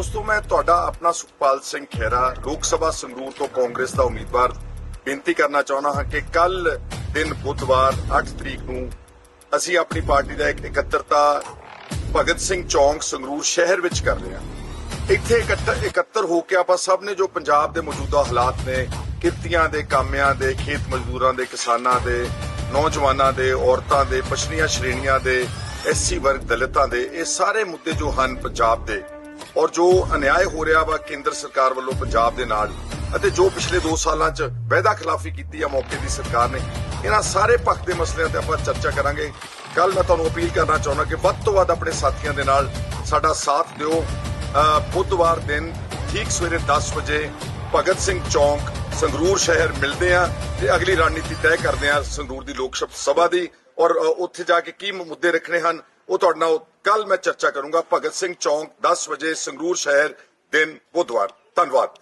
ਦੋਸਤੋ ਮੈਂ ਤੁਹਾਡਾ ਆਪਣਾ ਸੁਖਪਾਲ ਸਿੰਘ ਖਹਿਰਾ ਲੋਕ ਸਭਾ ਸੰਗਰੂਰ ਤੋਂ ਕਾਂਗਰਸ ਦਾ ਉਮੀਦਵਾਰ ਬੇਨਤੀ ਕਰਨਾ ਚਾਹੁੰਦਾ ਹਾਂ ਕਿ ਕੱਲ ਦਿਨ ਬੁੱਧਵਾਰ 8 ਤਰੀਕ ਨੂੰ ਅਸੀਂ ਆਪਣੀ ਪਾਰਟੀ ਦਾ ਇੱਕ ਇਕੱਤਰਤਾ ਭਗਤ ਸਿੰਘ ਚੌਂਕ ਸੰਗਰੂਰ ਸ਼ਹਿਰ ਵਿੱਚ ਕਰ ਰਹੇ ਹਾਂ। ਇੱਥੇ ਇਕੱਤਰ ਇਕੱਤਰ ਹੋ ਕੇ ਆਪਾਂ ਸਭ ਨੇ ਜੋ ਪੰਜਾਬ ਦੇ ਮੌਜੂਦਾ ਹਾਲਾਤ ਨੇ ਕਿਰਤੀਆਂ ਦੇ, ਕਾਮਿਆਂ ਦੇ, ਖੇਤ ਮਜ਼ਦੂਰਾਂ ਦੇ, ਕਿਸਾਨਾਂ ਦੇ, ਨੌਜਵਾਨਾਂ ਦੇ, ਔਰਤਾਂ ਦੇ ਪਛੜੀਆਂ ਸ਼੍ਰੇਣੀਆਂ ਦੇ ਐਸਸੀ ਵਰਗ ਦਲਿਤਾਂ ਦੇ, ਇਹ ਸਾਰੇ ਮੁੱਦੇ ਜੋ ਹਨ ਪੰਜਾਬ ਦੇ ਔਰ ਜੋ ਅਨਿਆਏ ਹੋ ਰਿਹਾ ਵਾ ਕੇਂਦਰ ਸਰਕਾਰ ਵੱਲੋਂ ਪੰਜਾਬ ਦੇ ਨਾਲ, ਅਤੇ ਜੋ ਪਿਛਲੇ 2 ਸਾਲਾਂ 'ਚ ਵਾਅਦਾ ਖਿਲਾਫੀ ਕੀਤੀ ਆ ਮੌਕੇ ਦੀ ਸਰਕਾਰ ਨੇ, ਇਹਨਾਂ ਸਾਰੇ ਪੱਖ ਦੇ ਮਸਲਿਆਂ ਤੇ ਆਪਾਂ ਚਰਚਾ ਕਰਾਂਗੇ। ਕੱਲ ਮੈਂ ਤੁਹਾਨੂੰ ਅਪੀਲ ਕਰਨਾ ਚਾਹੁੰਦਾ ਕਿ ਵੱਧ ਤੋਂ ਵੱਧ ਆਪਣੇ ਸਾਥੀਆਂ ਦੇ ਨਾਲ ਸਾਡਾ ਸਾਥ ਦਿਓ। ਬੁੱਧਵਾਰ ਦਿਨ ਠੀਕ ਸਵੇਰੇ 10 ਵਜੇ ਭਗਤ ਸਿੰਘ ਚੌਂਕ, ਸੰਗਰੂਰ ਸ਼ਹਿਰ ਮਿਲਦੇ ਆ, ਤੇ ਅਗਲੀ ਰਣਨੀਤੀ ਤੈਅ ਕਰਦੇ ਆ ਸੰਗਰੂਰ ਦੀ ਲੋਕ ਸਭਾ ਦੀ। ਔਰ ਉੱਥੇ ਜਾ ਕੇ ਕੀ ਮੁੱਦੇ ਰੱਖਣੇ ਹਨ ਉਹ ਤੁਹਾਡੇ ਨਾਲ ਕੱਲ ਮੈਂ ਚਰਚਾ ਕਰੂੰਗਾ। ਭਗਤ ਸਿੰਘ ਚੌਂਕ 10 ਵਜੇ ਸੰਗਰੂਰ ਸ਼ਹਿਰ, ਦਿਨ ਬੁੱਧਵਾਰ। ਧੰਨਵਾਦ।